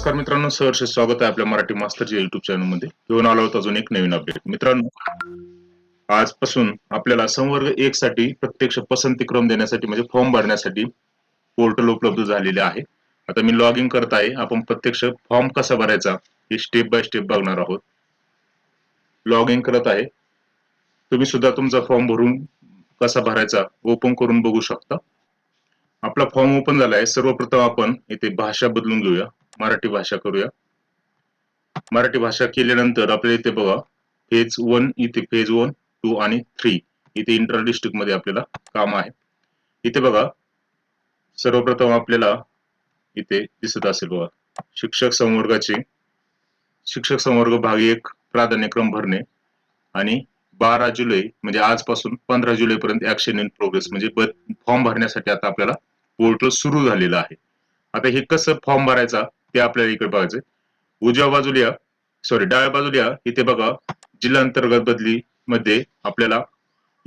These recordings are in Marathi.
नमस्कार मित्रांनो सहर्ष स्वागत आहे आपल्या मराठी मास्टरच्या युट्यूब चॅनलमध्ये. घेऊन आलो आहोत अजून एक नवीन अपडेट मित्रांनो आजपासून आपल्याला संवर्ग एक साठी प्रत्यक्ष पसंती क्रम देण्यासाठी म्हणजे फॉर्म भरण्यासाठी पोर्टल उपलब्ध झालेले आहे. आता मी लॉग इन करत आहे. आपण प्रत्यक्ष फॉर्म कसा भरायचा हे स्टेप बाय स्टेप बघणार आहोत. लॉग इन करत आहे. तुम्ही सुद्धा तुमचा फॉर्म भरून कसा भरायचा ओपन करून बघू शकता. आपला फॉर्म ओपन झाला आहे. सर्वप्रथम आपण इथे भाषा बदलून घेऊया. मराठी भाषा करूया. मराठी भाषा केल्यानंतर आपल्याला इथे बघा फेज वन इथे फेज वन टू आणि थ्री इथे इंटर डिस्ट्रिक्टमध्ये आपल्याला काम आहे. इथे बघा सर्वप्रथम आपल्याला इथे दिसत असेल बघा शिक्षक संवर्गाचे शिक्षक संवर्ग भाग एक प्राधान्यक्रम भरणे आणि बारा जुलै म्हणजे आजपासून पंधरा जुलै पर्यंत ऍक्शन इन प्रोग्रेस म्हणजे फॉर्म भरण्यासाठी आता आपल्याला पोर्टल सुरू झालेलं आहे. आता हे कसं फॉर्म भरायचा? ते आपल्याला इकडे बघायचं उजव्या बाजूला सॉरी डाव्या बाजूला इथे बघा जिल्हा अंतर्गत बदली मध्ये आपल्याला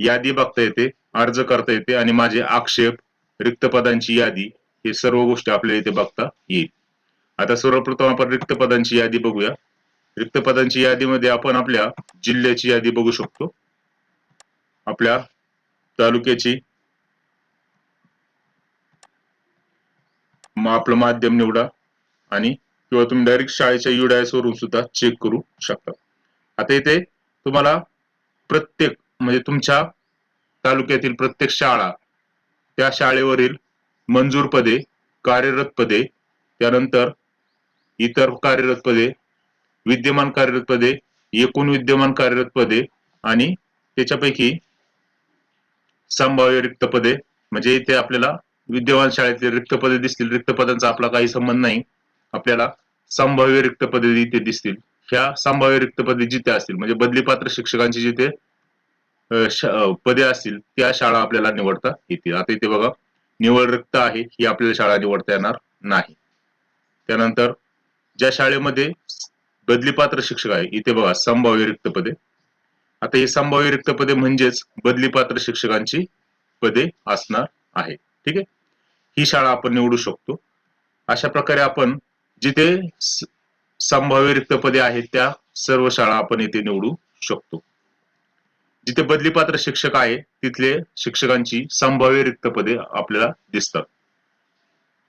यादी बघता येते अर्ज करता येते आणि माझे आक्षेप रिक्त पदांची यादी हे सर्व गोष्टी आपल्याला इथे बघता येईल. आता सर्वप्रथम आपण रिक्त पदांची यादी बघूया. रिक्त पदांची यादीमध्ये आपण आपल्या जिल्ह्याची यादी बघू शकतो. आपल्या तालुक्याची मग आपलं माध्यम निवडा. आणि किंवा तुम्ही डायरेक्ट शाळेच्या युडायस वरून सुद्धा चेक करू शकता. आता इथे तुम्हाला प्रत्येक म्हणजे तुमच्या तालुक्यातील प्रत्येक शाळा त्या शाळेवरील मंजूर पदे कार्यरत पदे त्यानंतर इतर कार्यरत पदे विद्यमान कार्यरत पदे एकूण विद्यमान कार्यरत पदे आणि त्याच्यापैकी संभाव्य रिक्त पदे म्हणजे इथे आपल्याला विद्यमान शाळेतील रिक्त पदे दिसतील. रिक्त पदांचा आपला काही संबंध नाही. आपल्याला संभाव्य रिक्त पदे इथे दिसतील. ह्या संभाव्य रिक्त पदे जिथे असतील म्हणजे बदलीपात्र शिक्षकांची जिथे पदे असतील त्या शाळा आपल्याला निवडता येतील. आता इथे बघा निवड रिक्त आहे ही आपल्याला शाळा निवडता येणार नाही. त्यानंतर ज्या शाळेमध्ये बदलीपात्र शिक्षक आहे इथे बघा संभाव्य रिक्त पदे आता हे संभाव्य रिक्त पदे म्हणजेच बदलीपात्र शिक्षकांची पदे असणार आहे. ठीक आहे? ही शाळा आपण निवडू शकतो. अशा प्रकारे आपण जिथे संभाव्य रिक्त पदे आहेत त्या सर्व शाळा आपण इथे निवडू शकतो. जिथे बदलीपात्र शिक्षक आहे तिथले शिक्षकांची संभाव्य रिक्त पदे आपल्याला दिसतात.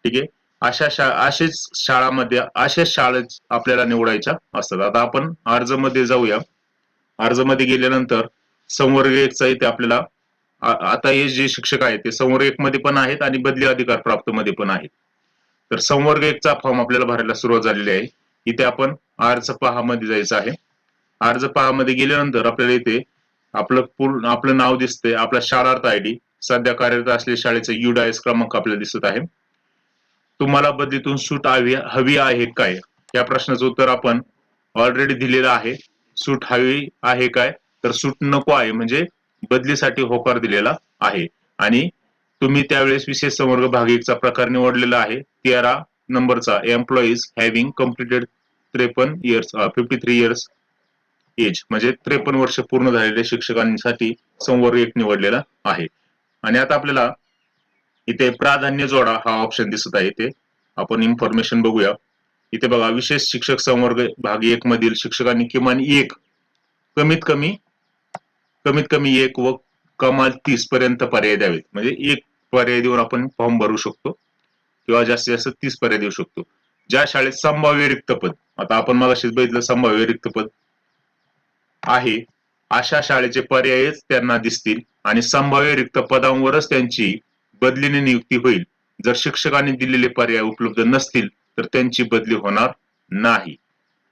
ठीक आहे? अशा शा अशाच शाळामध्ये अशा शाळेत आपल्याला निवडायच्या असतात. आता आपण अर्जमध्ये जाऊया. अर्जमध्ये गेल्यानंतर संवर्ग एकचा इथे आपल्याला आता हे जे शिक्षक आहेत ते संवर्ग एक मध्ये पण आहेत आणि बदली अधिकार प्राप्त मध्ये पण आहेत. तर संवर्ग एकचा फॉर्म आपल्याला भरायला सुरुवात झालेली आहे. इथे आपण अर्ज पहामध्ये जायचं आहे. अर्ज पहा मध्ये गेल्यानंतर आपल्याला इथे आपलं पूर्ण आपलं नाव दिसतंय. आपला शाळार्थ आय डी सध्या कार्यरत असलेल्या शाळेचा युडायस क्रमांक आपल्याला दिसत आहे. तुम्हाला बदलीतून सूट हवी हवी आहे काय? या प्रश्नाचं उत्तर आपण ऑलरेडी दिलेलं आहे. सूट हवी आहे काय? तर सूट नको आहे. म्हणजे बदलीसाठी होकार दिलेला आहे. आणि तुम्ही त्यावेळेस विशेष संवर्ग भाग एकचा प्रकार निवडलेला आहे. तेरा नंबरचा एम्प्लॉईज हॅव्हिंग कम्प्लिटेड त्रेपन्न years fifty three years age म्हणजे त्रेपन्न वर्ष पूर्ण झालेल्या शिक्षकांसाठी संवर्ग एक निवडलेला आहे. आणि आता आपल्याला इथे प्राधान्य जोडा हा ऑप्शन दिसत आहे इथे. आपण इन्फॉर्मेशन बघूया. इथे बघा विशेष शिक्षक संवर्ग भाग एक मधील शिक्षकांनी किमान एक कमीत कमी कमीत कमी एक व कमाल तीस पर्यंत पर्याय द्यावेत. म्हणजे एक पर्याय देऊन आपण फॉर्म भरू शकतो किंवा जास्तीत जास्त तीस पर्याय देऊ शकतो. ज्या शाळेत संभाव्य रिक्त पद आता आपण मग बघितलं संभाव्य रिक्त पद आहे अशा शाळेचे पर्यायच त्यांना दिसतील आणि संभाव्य रिक्त पदांवरच त्यांची बदलीने नियुक्ती होईल. जर शिक्षकांनी दिलेले पर्याय उपलब्ध नसतील तर त्यांची बदली होणार नाही.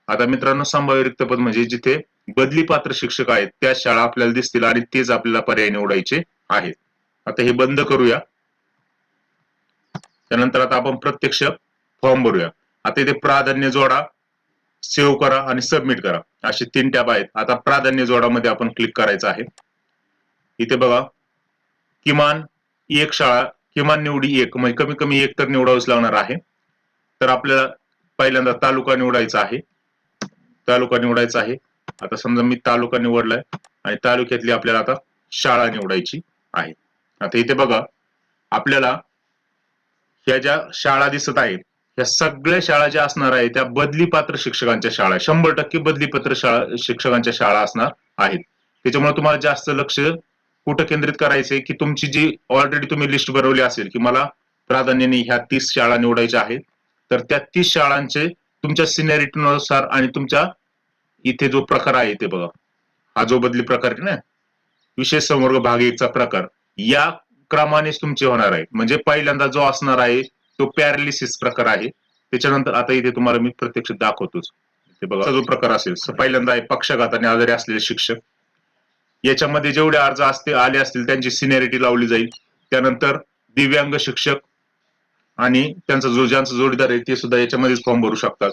आता मित्रांनो संभाव्य रिक्त पद म्हणजे जिथे बदली पात्र शिक्षक आहेत त्या शाळा आपल्याला दिसतील आणि तेच आपल्याला पर्याय निवडायचे आहेत. आता हे बंद करूया. त्यानंतर आता आपण प्रत्यक्ष फॉर्म भरूया. आता इथे प्राधान्य जोडा सेव्ह करा आणि सबमिट करा. असे तीन टॅब आहेत. आता प्राधान्य जोडामध्ये आपण क्लिक करायचं आहे. इथे बघा किमान एक शाळा किमान निवडी एक म्हणजे कमी कमी एक तर निवडावंच लागणार आहे. तर आपल्याला पहिल्यांदा तालुका निवडायचा आहे. तालुका निवडायचा आहे. आता समजा मी तालुका निवडलाय आणि तालुक्यातली आपल्याला आता शाळा निवडायची आहे आता इथे बघा आपल्याला ह्या ज्या शाळा दिसत आहेत या सगळ्या शाळा ज्या असणार आहे त्या बदली पात्र शिक्षकांच्या शाळा आहे. शंभर टक्के बदली पात्र शाळा शिक्षकांच्या शाळा असणार आहेत त्याच्यामुळे तुम्हाला जास्त लक्ष कुठं केंद्रित करायचंय की तुमची जी ऑलरेडी तुम्ही लिस्ट बनवली असेल की मला प्राधान्याने ह्या तीस शाळा निवडायच्या आहेत तर त्या तीस शाळांचे तुमच्या सिनियरिटीनुसार आणि तुमच्या इथे जो प्रकार आहे ते बघा. हा जो बदली प्रकार आहे ना विशेष संवर्ग भाग एकचा प्रकार या क्रमानेच तुमचे होणार आहे. म्हणजे पहिल्यांदा जो असणार आहे तो पॅरालिसिस प्रकार आहे. त्याच्यानंतर आता इथे तुम्हाला मी प्रत्यक्ष दाखवतोच. ते बघा जो प्रकार असेल पहिल्यांदा आहे पक्षाघात आणि आजारी असलेले शिक्षक. याच्यामध्ये जेवढे अर्ज असते आले असतील त्यांची सिनियरिटी लावली जाईल. त्यानंतर दिव्यांग शिक्षक आणि त्यांचा जो ज्यांचा जोडीदार आहे ते सुद्धा याच्यामध्येच फॉर्म भरू शकतात.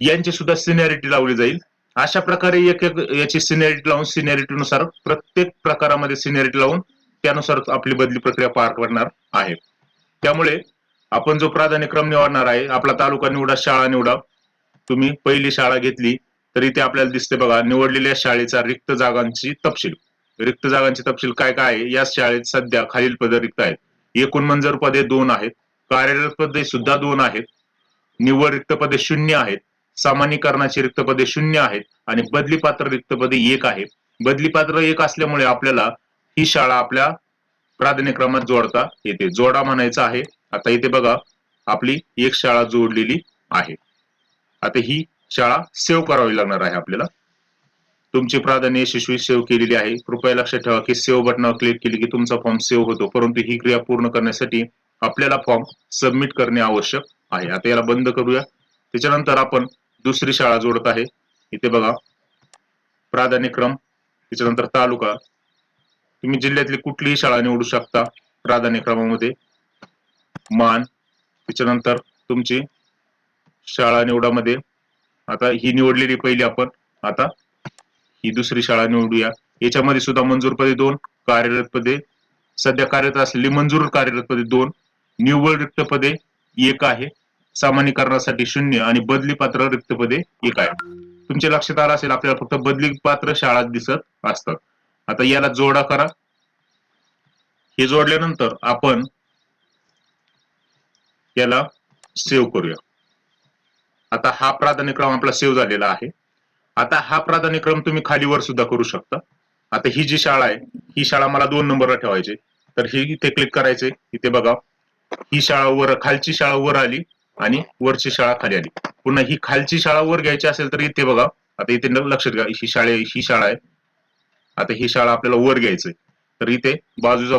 यांची सुद्धा सिनियरिटी लावली जाईल. अशा प्रकारे एक एक याची सिनियरिटी लावून सिनियरिटीनुसार प्रत्येक प्रकारामध्ये सिनियरिटी लावून त्यानुसार आपली बदली प्रक्रिया पार पडणार आहे. त्यामुळे आपण जो प्राधान्यक्रम निवडणार आहे आपला तालुका निवडा शाळा निवडा तुम्ही पहिली शाळा घेतली तर इथे आपल्याला दिसते बघा निवडलेल्या शाळेचा रिक्त जागांची तपशील. रिक्त जागांची तपशील काय काय आहे? या शाळेत सध्या खालील पदे रिक्त आहेत. एकूण मंजूर पदे दोन आहेत. कार्यरत पदे सुद्धा दोन आहेत. निव्वळ रिक्त पदे शून्य आहेत. सामान्यीकरणाची रिक्तपदे शून्य आहेत आणि बदली पात्र रिक्तपदे एक आहे बदली पात्र एक असल्यामुळे आपल्याला ही शाळा आपल्या प्राधान्यक्रमात जोडता येते. जोडा म्हणायचं आहे. आता इथे बघा आपली एक शाळा जोडलेली आहे. आता ही शाळा सेव्ह करावी लागणार आहे आपल्याला. तुमची प्राधान्य यशस्वी सेव्ह केलेली आहे. कृपया लक्षात ठेवा की सेव्ह बटनावर क्लिक केली की तुमचा फॉर्म सेव्ह होतो. परंतु ही क्रिया पूर्ण करण्यासाठी आपल्याला फॉर्म सबमिट करणे आवश्यक आहे. आता याला बंद करूया. त्याच्यानंतर आपण दुसरी शाळा जोडत आहे. इथे बघा. प्राधान्यक्रम त्याच्यानंतर तालुका. तुम्ही जिल्ह्यातली कुठलीही शाळा निवडू शकता प्राधान्यक्रमामध्ये मान त्याच्यानंतर तुमची शाळा निवडामध्ये. आता ही निवडलेली पहिली आपण. आता ही दुसरी शाळा निवडूया. याच्यामध्ये सुद्धा मंजूर पदे दोन कार्यरत पदे. सध्या कार्यरत असलेली मंजूर कार्यरत पदे दोन. निव्वळ रिक्त पदे एक आहे. सामान्यकरणासाठी शून्य आणि बदली पात्र रिक्त पदे एक आहे. तुमच्या लक्षात आलं असेल आपल्याला फक्त बदली पात्र शाळा दिसत असतात. आता याला जोडा करा. हे जोडल्यानंतर आपण याला सेव्ह करूया. आता हा प्राधान्यक्रम आपला सेव्ह झालेला आहे. आता हा प्राधान्यक्रम तुम्ही खालीवर सुद्धा करू शकता. आता ही जी शाळा आहे ही शाळा मला दोन नंबरला ठेवायची. तर ही इथे क्लिक करायचे. इथे बघा. ही शाळा वर खालची शाळा वर आली. आणि वरची शाळा खाली आली. पुन्हा ही खालची शाळा वर घ्यायची असेल तर इथे बघा आता इथे लक्षात घ्या ही शाळे ही शाळा आहे. आता ही शाळा आपल्याला वर घ्यायचंय. तर इथे बाजूचा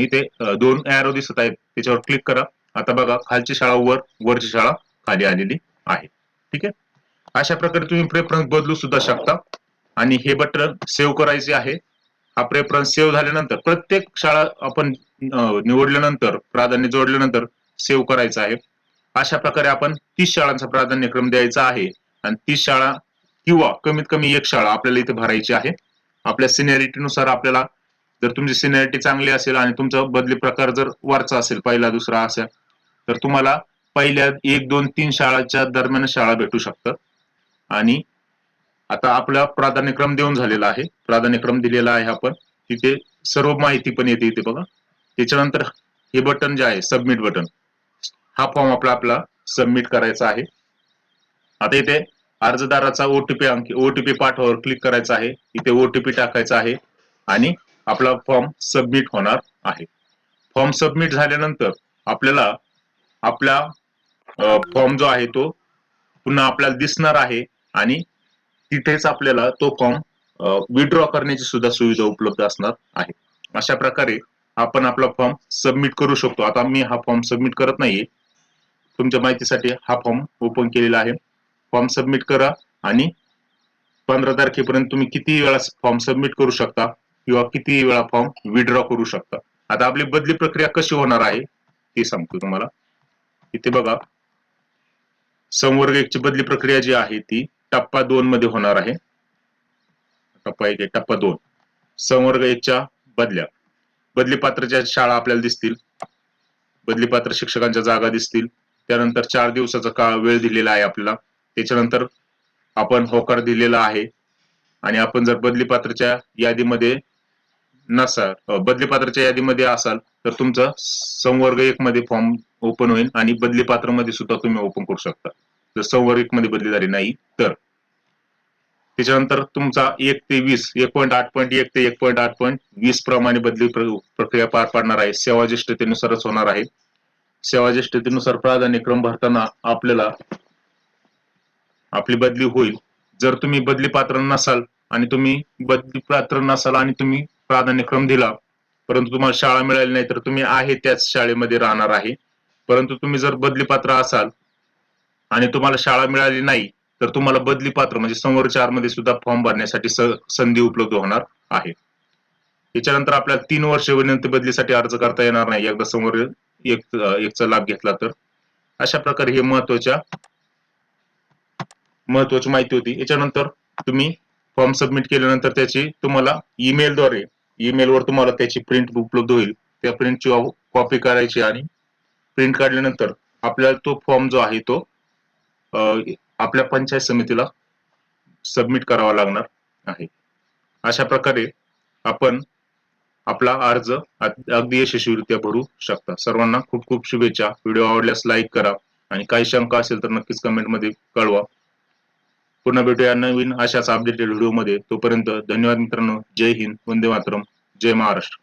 इथे दोन एरो दिसत आहेत. त्याच्यावर क्लिक करा. आता बघा खालची शाळा वर वरची शाळा खाली आलेली आहे. ठीक आहे? अशा प्रकारे तुम्ही प्रेफरन्स बदलू सुद्धा शकता. आणि हे बटन सेव्ह करायचे आहे. हा प्रेफरन्स सेव्ह झाल्यानंतर प्रत्येक शाळा आपण निवडल्यानंतर प्राधान्य जोडल्यानंतर सेव्ह करायचं आहे. अशा प्रकारे आपण तीस शाळांचा प्राधान्यक्रम द्यायचा आहे. आणि तीस शाळा किंवा कमीत कमी एक शाळा आपल्याला इथे भरायची आहे. आपल्या सिनियरिटीनुसार आपल्याला जर तुमची सिनियरिटी चांगली असेल आणि तुमचा बदली प्रकार जर वरचा असेल पहिला दुसरा असेल तर तुम्हाला पहिल्या एक दोन तीन शाळाच्या दरम्यान शाळा भेटू शकतात. आणि आता आपला प्राधान्यक्रम देऊन झालेला आहे. प्राधान्यक्रम दिलेला आहे आपण. तिथे सर्व माहिती पण येते इथे बघा. त्याच्यानंतर हे बटन जे आहे सबमिट बटन हा फॉर्म आपला आपला सबमिट करायचा आहे. आता इथे अर्जदाराचा ओटीपी अंक ओटीपी पाठवावर क्लिक करायचा आहे. इथे ओटीपी टाकायचा आहे. आणि आपला फॉर्म सबमिट होणार आहे. फॉर्म सबमिट झाल्यानंतर आपल्याला आपला फॉर्म जो आहे तो पुन्हा आपल्याला दिसणार आहे. आणि तिथेच आपल्याला तो फॉर्म विड्रॉ करण्याची सुद्धा सुविधा उपलब्ध असणार आहे. अशा प्रकारे आपण आपला फॉर्म सबमिट करू शकतो. आता मी हा फॉर्म सबमिट करत नाहीये. तुमच्या माहितीसाठी हा फॉर्म ओपन केलेला आहे. फॉर्म सबमिट करा आणि पंधरा तारखेपर्यंत तुम्ही किती वेळा फॉर्म सबमिट करू शकता किंवा किती वेळा फॉर्म विड्रॉ करू शकता. आता आपली बदली प्रक्रिया कशी होणार आहे ते सांगतो तुम्हाला. इथे बघा. संवर्ग एकची बदली प्रक्रिया जी आहे ती टप्पा दोन मध्ये होणार आहे. टप्पा एक टप्पा दोन. संवर्ग एकच्या बदल्या. बदली पात्राच्या शाळा आपल्याला दिसतील. बदली पात्र शिक्षकांच्या जागा दिसतील. त्यानंतर चार दिवसाचा काळ वेळ दिलेला आहे आपल्याला. त्याच्यानंतर आपण होकार दिलेला आहे. आणि आपण जर बदली पात्रच्या यादीमध्ये नसाल बदली पात्रच्या यादीमध्ये असाल तर तुमचा संवर्ग एक मध्ये फॉर्म ओपन होईल आणि बदली पात्रमध्ये सुद्धा तुम्ही ओपन करू शकता. जर संवर्गिकमध्ये बदली झाली नाही तर. त्याच्यानंतर तुमचा एक ते वीस एक पॉईंट आठ पॉईंट एक ते एक पॉईंट आठ पॉईंट वीस प्रमाणे बदली प्रक्रिया पार पाडणार आहे. सेवा ज्येष्ठतेनुसारच होणार आहे. सेवा ज्येष्ठतेनुसार प्राधान्यक्रम भरताना आपल्याला आपली बदली होईल. जर तुम्ही बदली पात्र नसाल आणि तुम्ही बदली पात्र नसाल आणि तुम्ही प्राधान्यक्रम दिला परंतु तुम्हाला शाळा मिळाली नाही तर तुम्ही आहे त्याच शाळेमध्ये राहणार आहे. परंतु तुम्ही जर बदली पात्र असाल आणि तुम्हाला शाळा मिळाली नाही तर तुम्हाला बदली पात्र म्हणजे समोर चारमध्ये सुद्धा फॉर्म भरण्यासाठी संधी उपलब्ध होणार आहे. त्याच्यानंतर आपल्याला तीन वर्ष विनंती बदलीसाठी अर्ज करता येणार नाही. एकदा समोर एक एकचा लाभ घेतला तर. अशा प्रकारे हे महत्त्वाच्या महत्वाची माहिती होती. याच्यानंतर तुम्ही फॉर्म सबमिट केल्यानंतर त्याची तुम्हाला ईमेलद्वारे ईमेलवर तुम्हाला त्याची प्रिंट उपलब्ध होईल. त्या प्रिंटची कॉपी करायची आणि प्रिंट काढल्यानंतर आपल्याला तो फॉर्म जो आहे तो आपल्या पंचायत समितीला सबमिट करावा लागणार आहे. अशा प्रकारे आपण आपला अर्ज अगदी यशस्वीरित्या भरू शकता. सर्वांना खूप खूप शुभेच्छा. व्हिडिओ आवडल्यास लाईक करा आणि काही शंका असेल तर नक्कीच कमेंटमध्ये कळवा. पुन्हा भेटूया नवीन अशाच अपडेटेड व्हिडिओमध्ये. तोपर्यंत धन्यवाद मित्रांनो. जय हिंद. वंदे मातरम. जय महाराष्ट्र.